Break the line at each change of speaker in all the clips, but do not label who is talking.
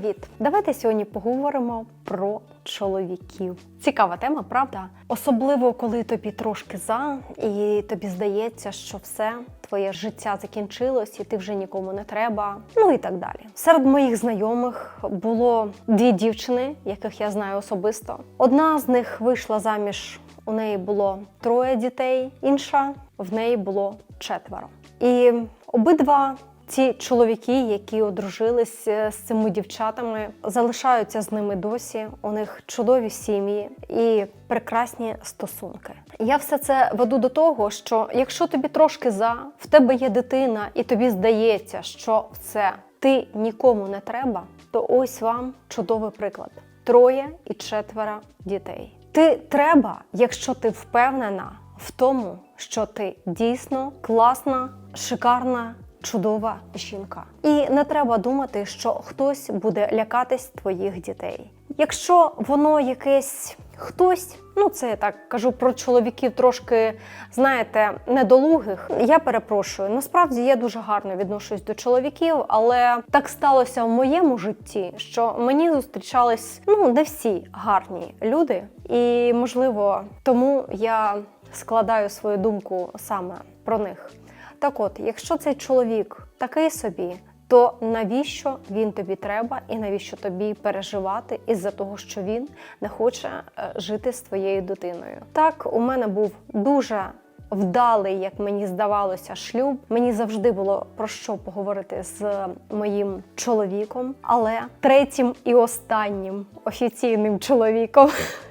Привіт! Давайте сьогодні поговоримо про чоловіків. Цікава тема, правда? Особливо коли тобі трошки за, і тобі здається, що все твоє життя закінчилось, і ти вже нікому не треба. Ну і так далі. Серед моїх знайомих було дві дівчини, яких я знаю особисто. Одна з них вийшла заміж. У неї було троє дітей, інша в неї було четверо. І обидва ці чоловіки, які одружились е, з цими дівчатами, залишаються з ними досі. У них чудові сім'ї і прекрасні стосунки. Я все це веду до того, що якщо тобі трошки за, в тебе є дитина, і тобі здається, що все ти нікому не треба, то ось вам чудовий приклад: троє і четверо дітей. Ти треба, якщо ти впевнена в тому, що ти дійсно класна, шикарна. Чудова жінка, і не треба думати, що хтось буде лякатись твоїх дітей. Якщо воно якесь хтось, ну це я так кажу про чоловіків, трошки знаєте, недолугих. Я перепрошую. Насправді я дуже гарно відношусь до чоловіків, але так сталося в моєму житті, що мені зустрічались ну не всі гарні люди, і можливо тому я складаю свою думку саме про них. Так от, якщо цей чоловік такий собі, то навіщо він тобі треба, і навіщо тобі переживати із-за того, що він не хоче е, жити з твоєю дитиною? Так, у мене був дуже вдалий, як мені здавалося, шлюб. Мені завжди було про що поговорити з моїм чоловіком, але третім і останнім офіційним чоловіком.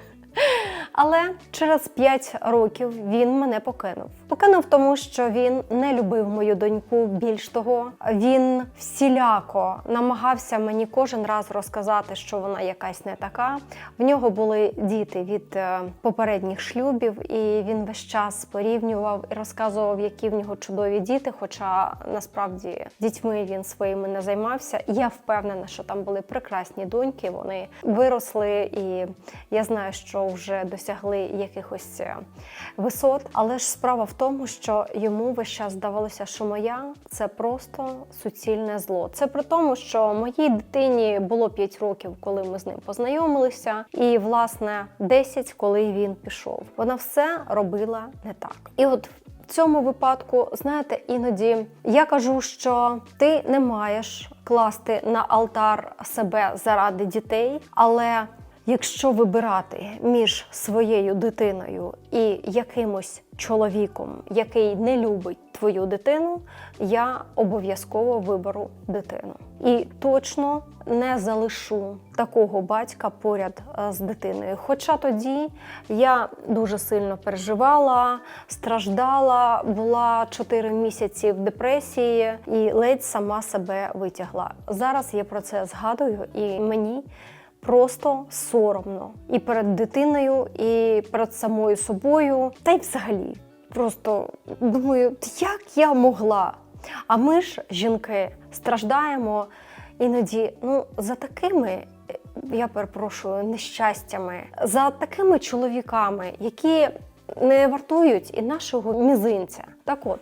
Але через 5 років він мене покинув. Покинув тому, що він не любив мою доньку. Більш того, він всіляко намагався мені кожен раз розказати, що вона якась не така. В нього були діти від е, попередніх шлюбів, і він весь час порівнював і розказував, які в нього чудові діти. Хоча насправді дітьми він своїми не займався. Я впевнена, що там були прекрасні доньки. Вони виросли, і я знаю, що вже досягли якихось е, висот. Але ж справа в тому, що йому весь час здавалося, що моя це просто суцільне зло. Це при тому, що моїй дитині було 5 років, коли ми з ним познайомилися, і власне 10, коли він пішов. Вона все робила не так. І от в цьому випадку, знаєте, іноді я кажу, що ти не маєш класти на алтар себе заради дітей, але Якщо вибирати між своєю дитиною і якимось чоловіком, який не любить твою дитину, я обов'язково виберу дитину. І точно не залишу такого батька поряд е, з дитиною. Хоча тоді я дуже сильно переживала, страждала, була 4 місяці в депресії і ледь сама себе витягла. Зараз я про це згадую, і мені просто соромно і перед дитиною, і перед самою собою, та й взагалі. Просто думаю, як я могла. А ми ж, жінки, страждаємо іноді ну, за такими, я перепрошую, нещастями, за такими чоловіками, які не вартують і нашого мізинця. Так от,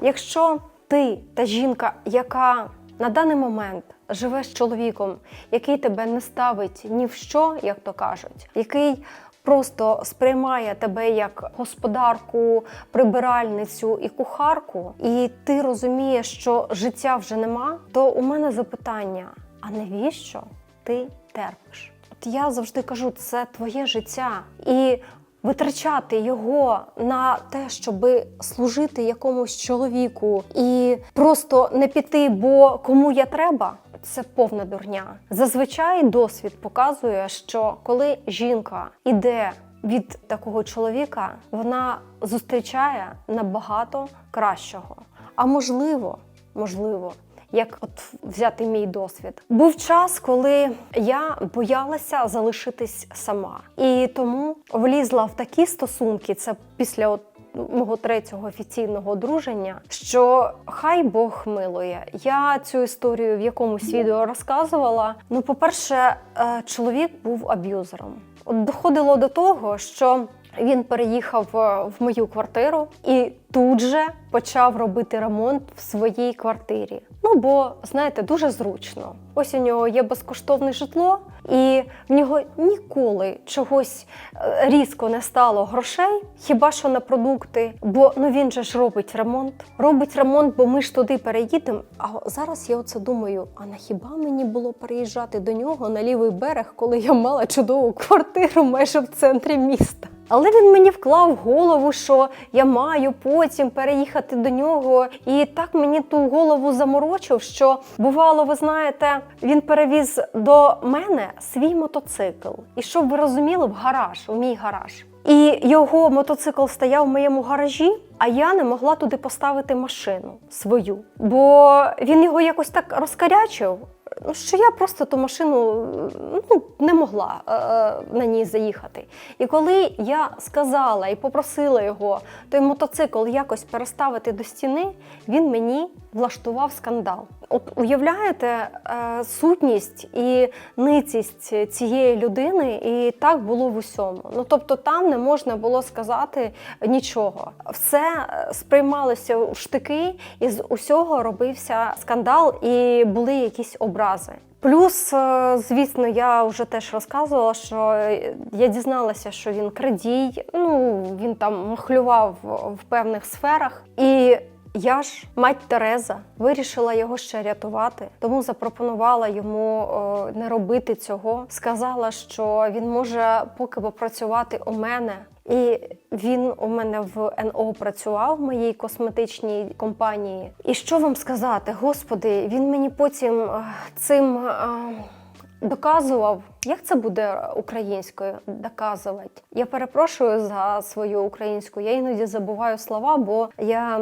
якщо ти та жінка, яка на даний момент живе з чоловіком, який тебе не ставить ні в що, як то кажуть, який просто сприймає тебе як господарку, прибиральницю і кухарку, і ти розумієш, що життя вже нема, то у мене запитання: а навіщо ти терпиш? От я завжди кажу, це твоє життя. І витрачати його на те, щоб служити якомусь чоловіку і просто не піти, бо кому я треба. Це повна дурня. Зазвичай досвід показує, що коли жінка іде від такого чоловіка, вона зустрічає набагато кращого. А можливо, можливо, як от взяти мій досвід. Був час, коли я боялася залишитись сама, і тому влізла в такі стосунки. Це після от. Мого третього офіційного одруження, що хай Бог милує. Я цю історію в якомусь відео розказувала. Ну, по-перше, е, чоловік був аб'юзером. От доходило до того, що він переїхав е, в мою квартиру і тут же почав робити ремонт в своїй квартирі. Ну бо знаєте, дуже зручно. Ось у нього є безкоштовне житло, і в нього ніколи чогось е, різко не стало грошей, хіба що на продукти. Бо ну він же ж робить ремонт. Робить ремонт, бо ми ж туди переїдемо. А зараз я оце думаю: а на хіба мені було переїжджати до нього на лівий берег, коли я мала чудову квартиру майже в центрі міста? Але він мені вклав голову, що я маю потім переїхати до нього, і так мені ту голову заморочив, що бувало, ви знаєте, він перевіз до мене свій мотоцикл. І щоб ви розуміли, в гараж, у мій гараж. І його мотоцикл стояв в моєму гаражі, а я не могла туди поставити машину свою, бо він його якось так розкарячив. Що я просто ту машину ну, не могла е, на ній заїхати. І коли я сказала і попросила його той мотоцикл якось переставити до стіни, він мені влаштував скандал. От уявляєте е, сутність і ницість цієї людини, і так було в усьому. Ну тобто, там не можна було сказати нічого. Все е, сприймалося в штики, і з усього робився скандал, і були якісь образи. Плюс, е, звісно, я вже теж розказувала, що я дізналася, що він крадій, ну він там махлював в певних сферах. І я ж, мать Тереза, вирішила його ще рятувати, тому запропонувала йому о, не робити цього. Сказала, що він може поки попрацювати у мене. І він у мене в НО працював в моїй косметичній компанії. І що вам сказати, господи, він мені потім е, цим е, доказував. Як це буде українською доказувати? Я перепрошую за свою українську. Я іноді забуваю слова, бо я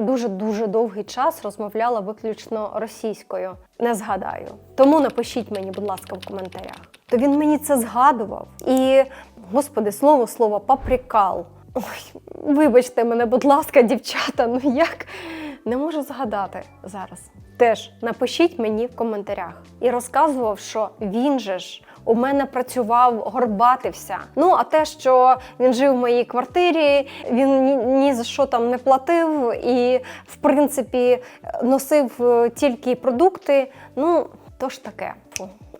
дуже дуже довгий час розмовляла виключно російською. Не згадаю. Тому напишіть мені, будь ласка, в коментарях. То він мені це згадував і, господи, слово слово паприкал. Ой, вибачте мене, будь ласка, дівчата. Ну як не можу згадати зараз. Теж напишіть мені в коментарях і розказував, що він же ж у мене працював, горбатився. Ну а те, що він жив в моїй квартирі, він ні, ні за що там не платив і, в принципі, носив е, тільки продукти. Ну то ж таке.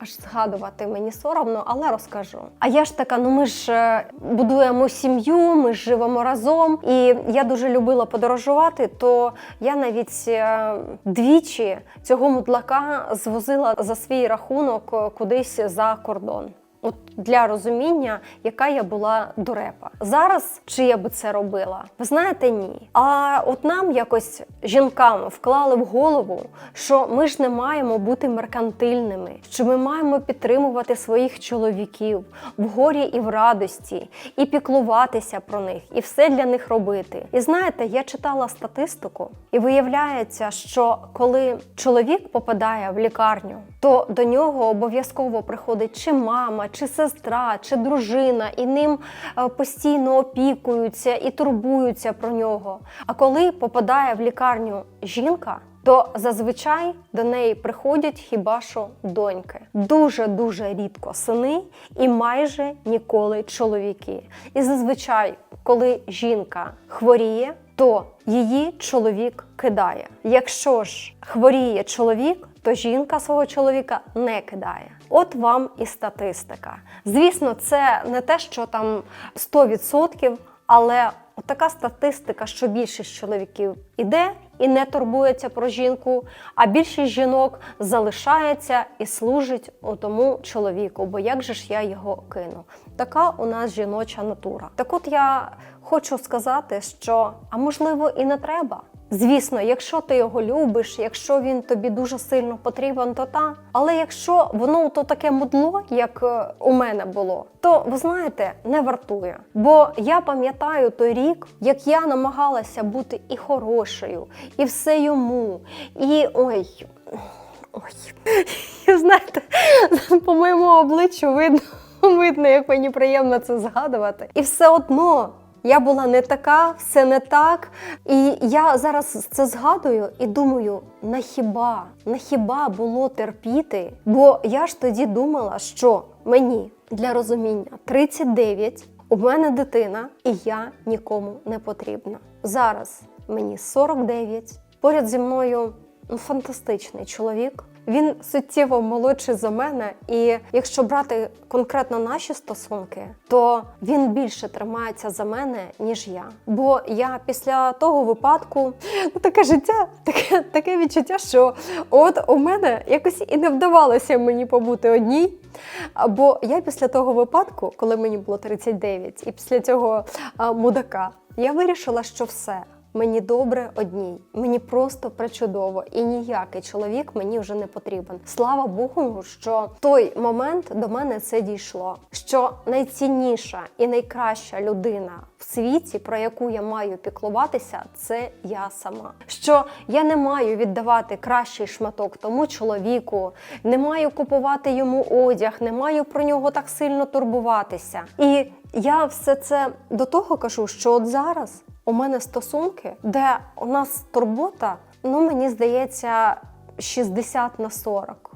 Аж згадувати мені соромно, але розкажу. А я ж така, ну ми ж е, будуємо сім'ю, ми ж живемо разом. І я дуже любила подорожувати, то я навіть е, двічі цього мудлака звозила за свій рахунок е, кудись за кордон. От для розуміння, яка я була дурепа. Зараз чи я би це робила? Ви знаєте, ні. А от нам якось жінкам вклали в голову, що ми ж не маємо бути меркантильними, що ми маємо підтримувати своїх чоловіків в горі і в радості, і піклуватися про них, і все для них робити. І знаєте, я читала статистику, і виявляється, що коли чоловік попадає в лікарню, то до нього обов'язково приходить чи мама чи сестра, чи дружина, і ним е, постійно опікуються і турбуються про нього. А коли попадає в лікарню жінка, то зазвичай до неї приходять хіба що доньки. Дуже дуже рідко сини і майже ніколи чоловіки. І зазвичай, коли жінка хворіє, то її чоловік кидає. Якщо ж хворіє чоловік, то жінка свого чоловіка не кидає. От вам і статистика. Звісно, це не те, що там 100%, але така статистика, що більшість чоловіків іде і не турбується про жінку, а більшість жінок залишається і служить тому чоловіку. Бо як же ж я його кину? Така у нас жіноча натура. Так от я хочу сказати, що а можливо і не треба. Звісно, якщо ти його любиш, якщо він тобі дуже сильно потрібен, то та. Але якщо воно то таке мудло, як е, у мене було, то ви знаєте, не вартує. Бо я пам'ятаю той рік, як я намагалася бути і хорошою, і все йому. І ой. Ой, знаєте, по моєму обличчю видно, видно, як мені приємно це згадувати. І все одно я була не така, все не так. І я зараз це згадую і думаю: на хіба, було терпіти? Бо я ж тоді думала, що мені для розуміння 39, у мене дитина, і я нікому не потрібна. Зараз мені 49, поряд зі мною ну, фантастичний чоловік. Він суттєво молодший за мене, і якщо брати конкретно наші стосунки, то він більше тримається за мене, ніж я. Бо я після того випадку, ну таке життя, таке, таке відчуття, що от у мене якось і не вдавалося мені побути одній. Бо я після того випадку, коли мені було 39, і після цього а, мудака, я вирішила, що все. Мені добре одній, мені просто причудово, і ніякий чоловік мені вже не потрібен. Слава Богу, що в той момент до мене це дійшло. Що найцінніша і найкраща людина в світі, про яку я маю піклуватися, це я сама. Що я не маю віддавати кращий шматок тому чоловіку, не маю купувати йому одяг, не маю про нього так сильно турбуватися. І я все це до того кажу, що от зараз у мене стосунки, де у нас турбота, ну мені здається, 60 на 40.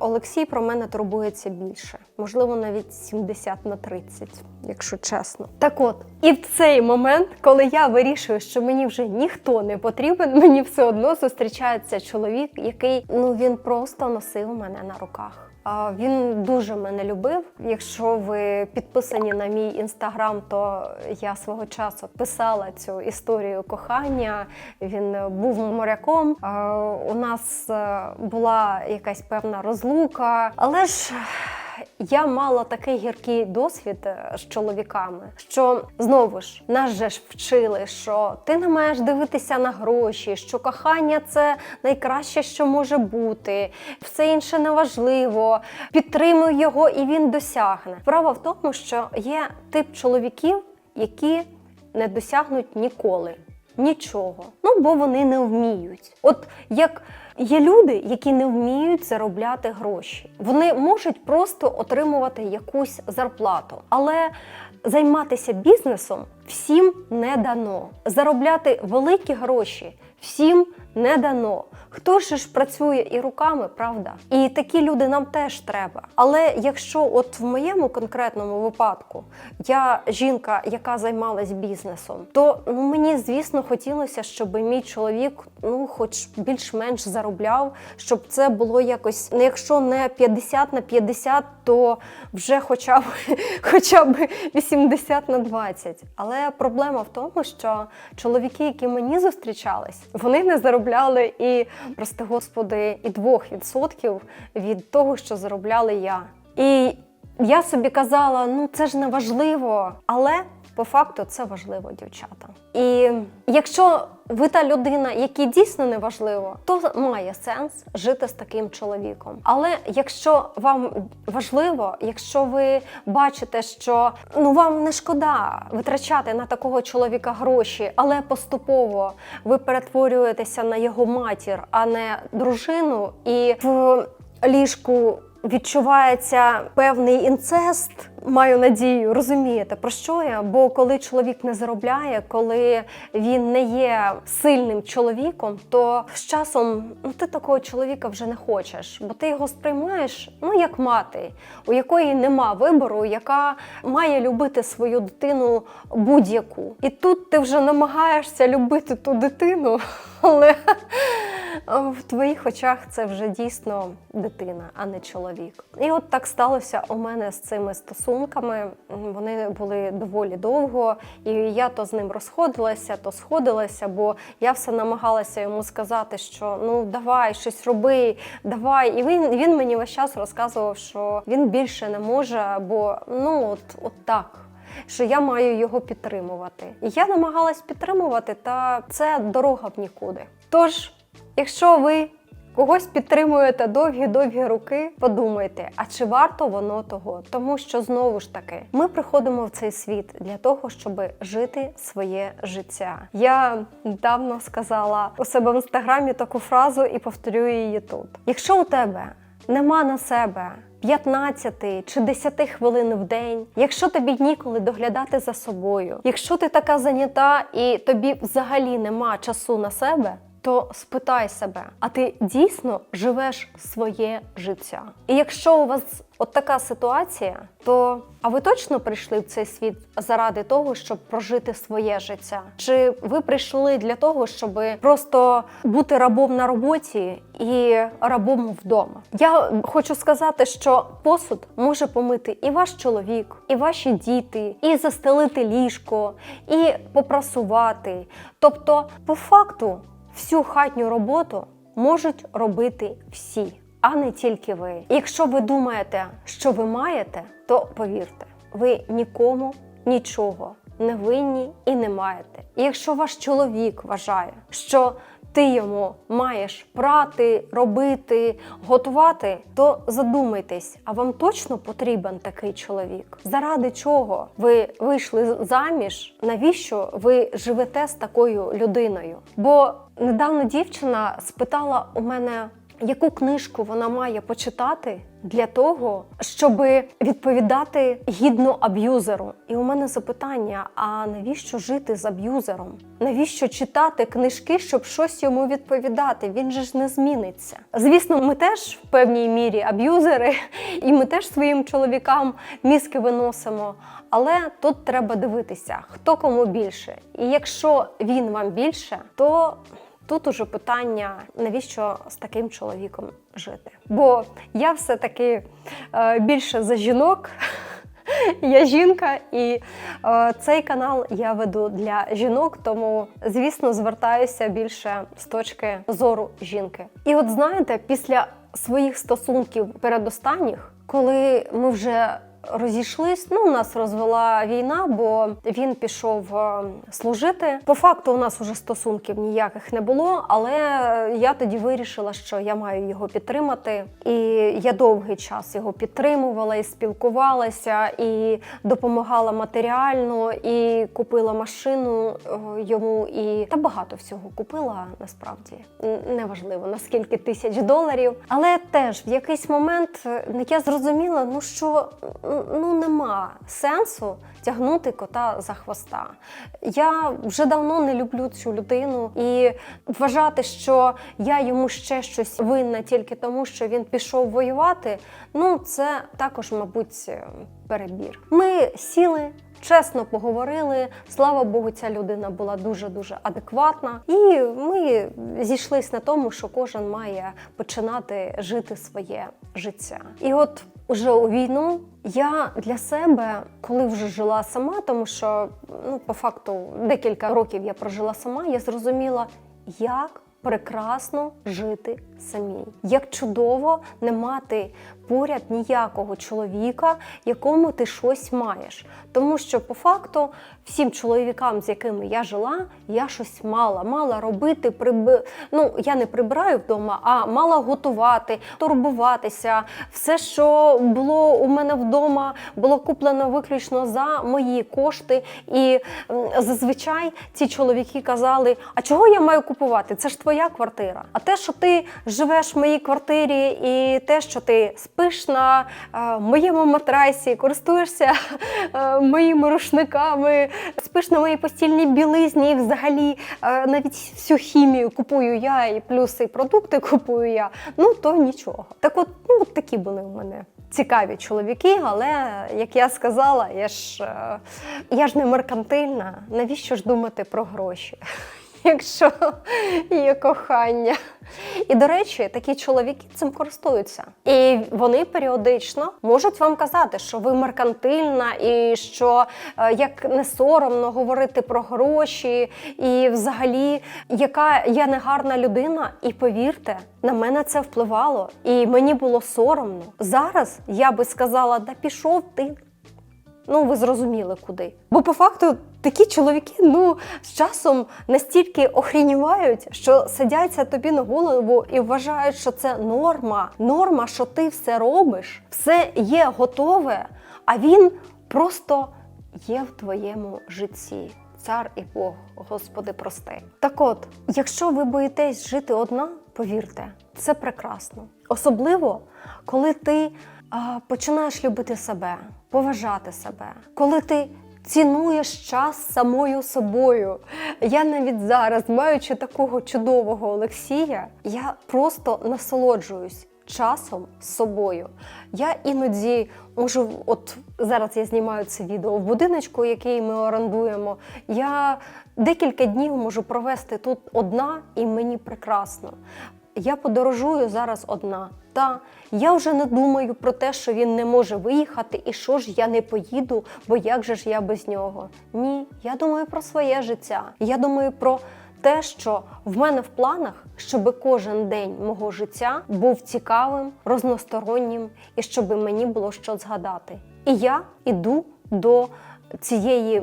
Олексій про мене турбується більше, можливо, навіть 70 на 30, якщо чесно. Так от, і в цей момент, коли я вирішую, що мені вже ніхто не потрібен, мені все одно зустрічається чоловік, який ну він просто носив мене на руках. Він дуже мене любив. Якщо ви підписані на мій інстаграм, то я свого часу писала цю історію кохання. Він був моряком. У нас е, була якась певна розлука, але ж. Я мала такий гіркий досвід е, з чоловіками, що знову ж нас же ж вчили, що ти не маєш дивитися на гроші, що кохання це найкраще, що може бути, все інше неважливо. Підтримуй його, і він досягне. Справа в тому, що є тип чоловіків, які не досягнуть ніколи. Нічого. Ну, бо вони не вміють. От як є люди, які не вміють заробляти гроші. Вони можуть просто отримувати якусь зарплату, але займатися бізнесом всім не дано. Заробляти великі гроші всім не дано. Хто ж ж працює і руками, правда? І такі люди нам теж треба. Але якщо от в моєму конкретному випадку я жінка, яка займалась бізнесом, то ну мені звісно хотілося, щоб мій чоловік ну хоч більш-менш заробляв, щоб це було якось, ну якщо не 50 на 50, то вже хоча б хоча б 80 на 20. Але проблема в тому, що чоловіки, які мені зустрічались, вони не заробляли і, прости господи, і 2% від того, що заробляли я. І я собі казала, ну це ж не важливо, але по факту це важливо, дівчата. І якщо ви та людина, якій дійсно не важливо, то має сенс жити з таким чоловіком. Але якщо вам важливо, якщо ви бачите, що ну вам не шкода витрачати на такого чоловіка гроші, але поступово ви перетворюєтеся на його матір, а не дружину, і в ліжку відчувається певний інцест. Маю надію, розумієте, про що я? Бо коли чоловік не заробляє, коли він не є сильним чоловіком, то з часом ну, ти такого чоловіка вже не хочеш, бо ти його сприймаєш ну як мати, у якої нема вибору, яка має любити свою дитину будь-яку. І тут ти вже намагаєшся любити ту дитину, але твоїх очах це вже дійсно дитина, а не чоловік. І от так сталося у мене з цими стосунками. Вони були доволі довго, і я то з ним розходилася, то сходилася, бо я все намагалася йому сказати, що ну давай щось роби, давай. І він він мені весь час розказував, що він більше не може, бо ну от, от так. Що я маю його підтримувати. І я намагалась підтримувати, та це дорога в нікуди. Тож, якщо ви когось підтримуєте довгі-довгі роки, подумайте, а чи варто воно того? Тому що знову ж таки ми приходимо в цей світ для того, щоб жити своє життя. Я недавно сказала у себе в інстаграмі таку фразу і повторюю її тут: якщо у тебе нема на себе 15 чи 10 хвилин в день, якщо тобі ніколи доглядати за собою, якщо ти така зайнята і тобі взагалі нема часу на себе, то спитай себе, а ти дійсно живеш своє життя? І якщо у вас от така ситуація, то а ви точно прийшли в цей світ заради того, щоб прожити своє життя? Чи ви прийшли для того, щоб просто бути рабом на роботі і рабом вдома? Я хочу сказати, що посуд може помити і ваш чоловік, і ваші діти, і застелити ліжко, і попрасувати. Тобто, по факту, всю хатню роботу можуть робити всі, а не тільки ви. Якщо ви думаєте, що ви маєте, то повірте, ви нікому нічого не винні і не маєте. І якщо ваш чоловік вважає, що ти йому маєш прати, робити, готувати, то задумайтесь, а вам точно потрібен такий чоловік? Заради чого ви вийшли заміж? Навіщо ви живете з такою людиною? Бо недавно дівчина спитала у мене. Яку книжку вона має почитати для того, щоб відповідати гідно аб'юзеру? І у мене запитання: а навіщо жити з аб'юзером? Навіщо читати книжки, щоб щось йому відповідати? Він же ж не зміниться. Звісно, ми теж в певній мірі аб'юзери, і ми теж своїм чоловікам мізки виносимо. Але тут треба дивитися, хто кому більше. І якщо він вам більше, то Тут уже питання, навіщо з таким чоловіком жити? Бо я все-таки е, більше за жінок. Я жінка, і е, цей канал я веду для жінок, тому звісно звертаюся більше з точки зору жінки. І от знаєте, після своїх стосунків передостанніх, коли ми вже розійшлись. Ну, у нас розвела війна, бо він пішов е, служити. По факту, у нас уже стосунків ніяких не було, але я тоді вирішила, що я маю його підтримати. І я довгий час його підтримувала і спілкувалася, і допомагала матеріально, і купила машину е, йому, і та багато всього купила насправді. Неважливо наскільки тисяч доларів. Але теж в якийсь момент е, я зрозуміла, ну що ну нема сенсу тягнути кота за хвоста. Я вже давно не люблю цю людину і вважати, що я йому ще щось винна тільки тому, що він пішов воювати. Ну це також, мабуть, перебір. Ми сіли. Чесно поговорили, слава Богу, ця людина була дуже дуже адекватна, і ми зійшлись на тому, що кожен має починати жити своє життя. І от уже у війну я для себе, коли вже жила сама, тому що ну по факту декілька років я прожила сама, я зрозуміла, як прекрасно жити самій, як чудово не мати поряд ніякого чоловіка, якому ти щось маєш. Тому що по факту всім чоловікам, з якими я жила, я щось мала, мала робити, приб... ну я не прибираю вдома, а мала готувати, турбуватися. Все, що було у мене вдома, було куплено виключно за мої кошти. І зазвичай ці чоловіки казали: А чого я маю купувати? Це ж твоя квартира. А те, що ти живеш в моїй квартирі, і те, що ти спиш на е, моєму матрасі, користуєшся е, моїми рушниками, спиш на моїй постільній білизні, і взагалі е, навіть всю хімію купую я, і плюс і продукти купую я. Ну то нічого. Так от, ну от такі були в мене. Цікаві чоловіки, але як я сказала, я ж, е, я ж не меркантильна. Навіщо ж думати про гроші? якщо є кохання. І до речі, такі чоловіки цим користуються. І вони періодично можуть вам казати, що ви меркантильна, і що е, як не соромно говорити про гроші, і взагалі, яка я негарна людина. І повірте, на мене це впливало, і мені було соромно. Зараз я би сказала, да пішов ти. Ну, ви зрозуміли куди. Бо по факту такі чоловіки ну з часом настільки охрінювають, що садяться тобі на голову і вважають, що це норма. Норма, що ти все робиш, все є готове, а він просто є в твоєму житті. Цар і Бог, Господи, прости. Так от, якщо ви боїтесь жити одна, повірте, це прекрасно. Особливо, коли ти а, починаєш любити себе, поважати себе, коли ти цінуєш час самою собою. Я навіть зараз, маючи такого чудового Олексія, я просто насолоджуюсь. Часом з собою. Я іноді можу, от зараз я знімаю це відео в будиночку, який ми орендуємо. Я декілька днів можу провести тут одна, і мені прекрасно. Я подорожую зараз одна. Та я вже не думаю про те, що він не може виїхати, і що ж я не поїду, бо як же ж я без нього? Ні, я думаю про своє життя. Я думаю про те, що в мене в планах, щоб кожен день мого життя був цікавим, розностороннім і щоб мені було що згадати. І я іду до цієї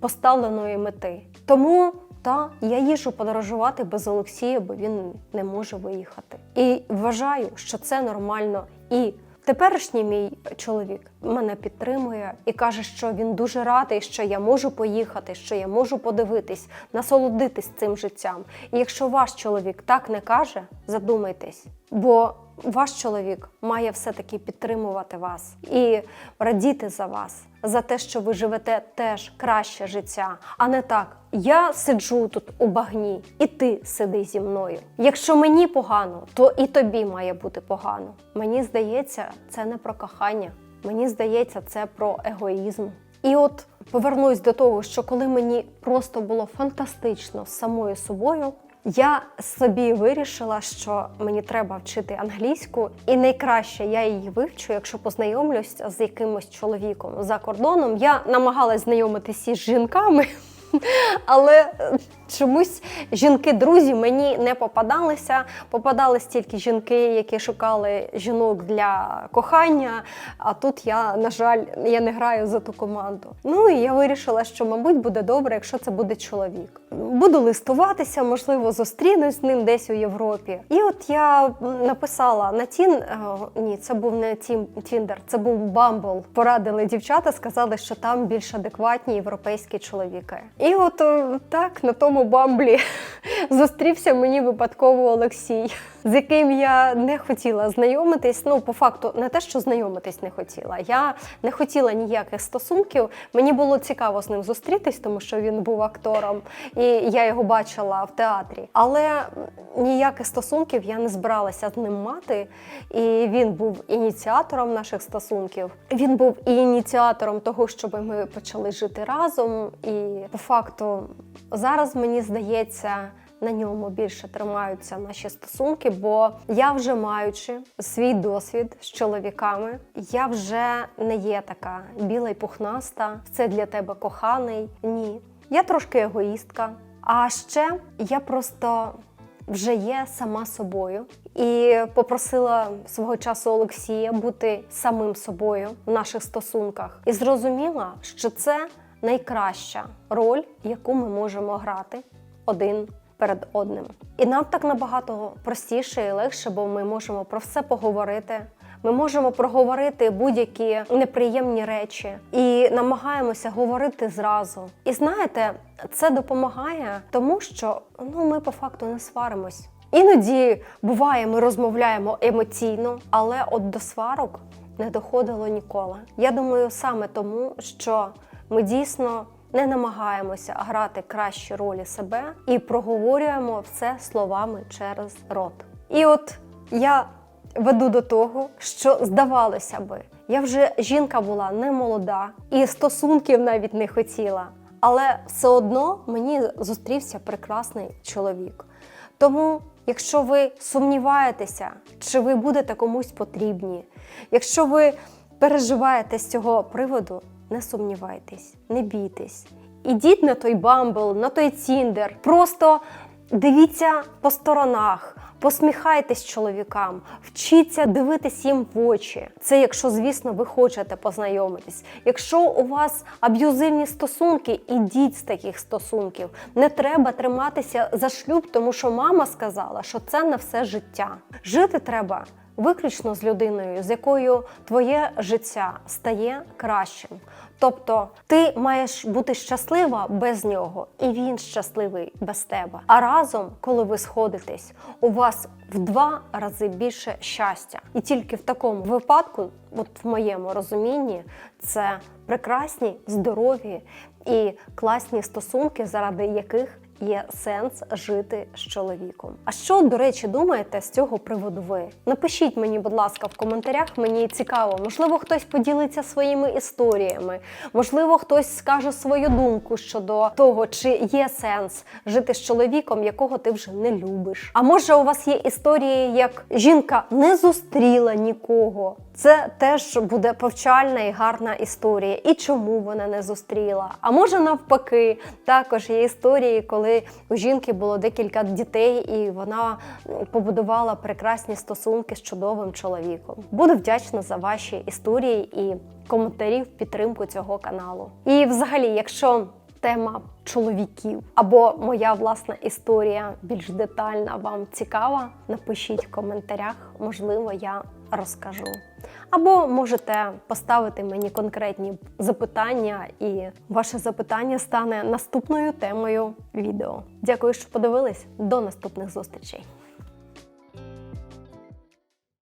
поставленої мети. Тому та я їжу подорожувати без Олексія, бо він не може виїхати. І вважаю, що це нормально. І теперішній мій чоловік мене підтримує і каже, що він дуже радий, що я можу поїхати, що я можу подивитись, насолодитись цим життям. І якщо ваш чоловік так не каже, задумайтесь, бо ваш чоловік має все-таки підтримувати вас і радіти за вас, за те, що ви живете теж краще життя, а не так. Я сиджу тут у багні, і ти сиди зі мною. Якщо мені погано, то і тобі має бути погано. Мені здається, це не про кохання. Мені здається, це про егоїзм. І от повернусь до того, що коли мені просто було фантастично з самою собою, я собі вирішила, що мені треба вчити англійську, і найкраще я її вивчу, якщо познайомлюсь з якимось чоловіком за кордоном. Я намагалась знайомитися з жінками. Але чомусь жінки-друзі мені не попадалися. Попадались тільки жінки, які шукали жінок для кохання. А тут я, на жаль, я не граю за ту команду. Ну і я вирішила, що, мабуть, буде добре, якщо це буде чоловік. Буду листуватися, можливо, зустрінусь з ним десь у Європі. І от я написала на Тін. е, Ні, це був не Тіндер, це був Бамбл. Порадили дівчата, сказали, що там більш адекватні європейські чоловіки. І от так на тому бамблі. Зустрівся мені випадково Олексій, з яким я не хотіла знайомитись. Ну, по факту, не те, що знайомитись не хотіла. Я не хотіла ніяких стосунків. Мені було цікаво з ним зустрітись, тому що він був актором, і я його бачила в театрі. Але ніяких стосунків я не збиралася з ним мати. І він був ініціатором наших стосунків. Він був і ініціатором того, щоб ми почали жити разом. І по факту зараз мені здається. На ньому більше тримаються наші стосунки, бо я вже маючи свій досвід з чоловіками, я вже не є така біла й пухнаста, це для тебе коханий. Ні, я трошки егоїстка. А ще я просто вже є сама собою і попросила свого часу Олексія бути самим собою в наших стосунках, і зрозуміла, що це найкраща роль, яку ми можемо грати один перед одним. І нам так набагато простіше і легше, бо ми можемо про все поговорити. Ми можемо проговорити будь-які неприємні речі і намагаємося говорити зразу. І знаєте, це допомагає, тому що ну ми по факту не сваримось. Іноді буває, ми розмовляємо емоційно, але от до сварок не доходило ніколи. Я думаю, саме тому, що ми дійсно не намагаємося грати кращі ролі себе і проговорюємо все словами через рот. І от я веду до того, що здавалося би, я вже жінка була не молода і стосунків навіть не хотіла. Але все одно мені зустрівся прекрасний чоловік. Тому, якщо ви сумніваєтеся, чи ви будете комусь потрібні, якщо ви переживаєте з цього приводу, не сумнівайтесь, не бійтесь. Ідіть на той бамбл, на той ціндер. Просто дивіться по сторонах, посміхайтесь чоловікам, вчіться дивитись їм в очі. Це якщо, звісно, ви хочете познайомитись. Якщо у вас аб'юзивні стосунки, ідіть з таких стосунків. Не треба триматися за шлюб, тому що мама сказала, що це на все життя. Жити треба виключно з людиною, з якою твоє життя стає кращим. Тобто ти маєш бути щаслива без нього, і він щасливий без тебе. А разом, коли ви сходитесь, у вас в два рази більше щастя. І тільки в такому випадку, от в моєму розумінні, це прекрасні, здорові і класні стосунки, заради яких є сенс жити з чоловіком. А що, до речі, думаєте з цього приводу ви? Напишіть мені, будь ласка, в коментарях. Мені цікаво. Можливо, хтось поділиться своїми історіями, можливо, хтось скаже свою думку щодо того, чи є сенс жити з чоловіком, якого ти вже не любиш. А може, у вас є історії, як жінка не зустріла нікого. Це теж буде повчальна і гарна історія. І чому вона не зустріла? А може навпаки, також є історії, коли у жінки було декілька дітей, і вона побудувала прекрасні стосунки з чудовим чоловіком. Буду вдячна за ваші історії і коментарі в підтримку цього каналу. І взагалі, якщо тема чоловіків або моя власна історія більш детальна вам цікава, напишіть в коментарях, можливо, я розкажу. Або можете поставити мені конкретні запитання, і ваше запитання стане наступною темою відео. Дякую, що подивились. До наступних зустрічей.